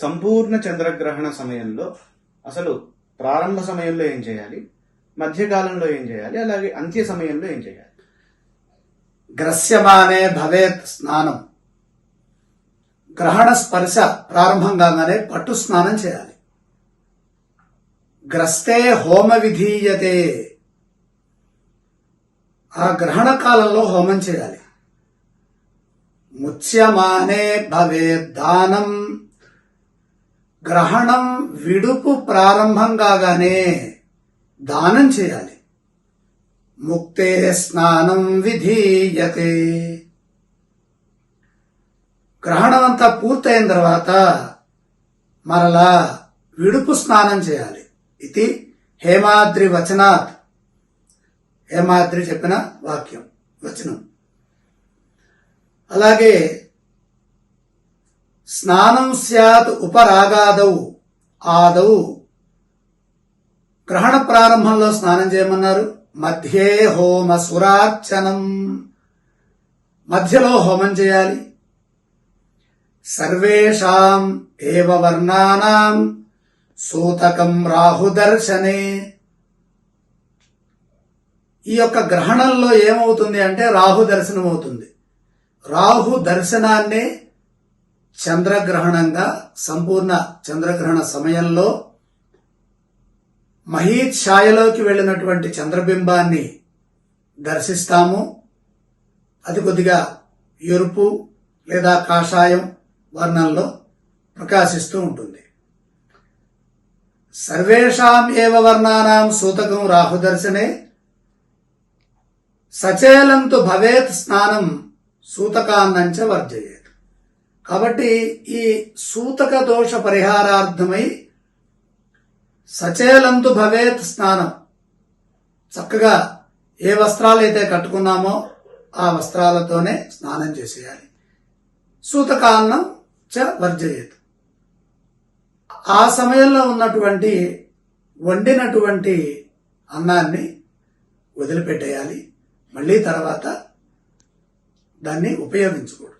సంపూర్ణ చంద్రగ్రహణ సమయంలో అసలు ప్రారంభ సమయంలో ఏం చేయాలి? మధ్యకాలంలో ఏం చేయాలి? అలాగే అంత్య సమయంలో ఏం చేయాలి? గ్రస్యమానే భవేత్ స్నానం. గ్రహణ స్పర్శ ప్రారంభం కాగానే పట్టు స్నానం చేయాలి. గ్రస్తే హోమ విధీయతే. ఆ గ్రహణ కాలంలో హోమం చేయాలి. ముత్యమానే భవేత్ దానం. గ్రహణం విడుపు ప్రారంభం కాగానే దానం చేయాలి. ముక్తే స్నానం విధీయతే. గ్రహణం అంతా పూర్తయిన తర్వాత మరలా విడుపు స్నానం చేయాలి. ఇది హేమాద్రి వచనాత్. హేమాద్రి చెప్పిన వాక్యం వచనం. అలాగే స్నానం స్యాత్ ఉపరాగాదౌ ఆదౌ. గ్రహణ ప్రారంభంలో స్నానం చేయమన్నారు. మధ్యే హోమ సురార్చనం. మధ్యలో హోమం చేయాలి. సర్వేషాం ఏవ వర్ణానాం సూతకం రాహుదర్శనే ఈ యొక్క గ్రహణంలో ఏమవుతుంది అంటే రాహు దర్శనం అవుతుంది రాహు దర్శనాన్నే చంద్రగ్రహణంగా సంపూర్ణ చంద్రగ్రహణ సమయంలో మహీత్ ఛాయలోకి వెళ్ళినటువంటి చంద్రబింబాన్ని దర్శిస్తాము. అది కొద్దిగా ఎరుపు లేదా కాషాయం వర్ణంలో ప్రకాశిస్తూ ఉంటుంది. సర్వేషాం ఏవ వర్ణానాం సూతకం రాహుదర్శనే సచేలంతు భవేత్ స్నానం సూతకాన్నంచ వర్జయేత్. కాబట్టి ఈ సూతక దోష పరిహారార్థమై సచేలంతు భవేత్ స్నానం. చక్కగా ఏ వస్త్రాలు అయితే కట్టుకున్నామో ఆ వస్త్రాలతోనే స్నానం చేసేయాలి. సూతకాన్నం చ వర్జయేత్. ఆ సమయంలో ఉన్నటువంటి వండినటువంటి అన్నాన్ని వదిలిపెట్టేయాలి. మళ్ళీ తర్వాత దాన్ని ఉపయోగించకూడదు